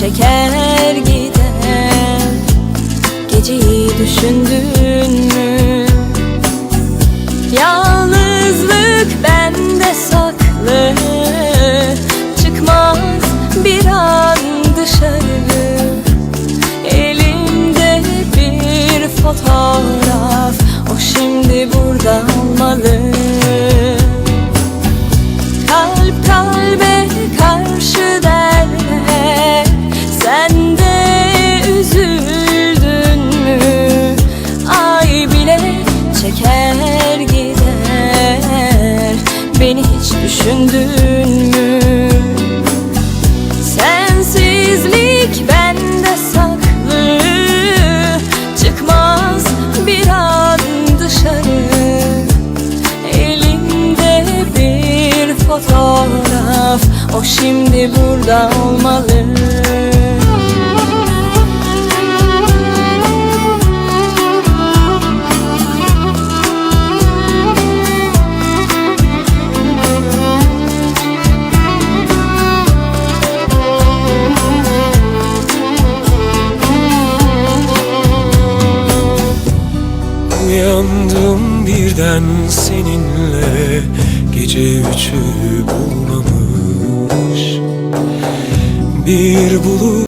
çeker gider Geceyi düşündün mü? Yalnızlık hiç düşündün mü? Sensizlik bende saklı. Çıkmaz bir an dışarı. Elimde bir fotoğraf. O şimdi burada olmalı Uyandım birden seninle. Gece üçü bulmamış Bir bulut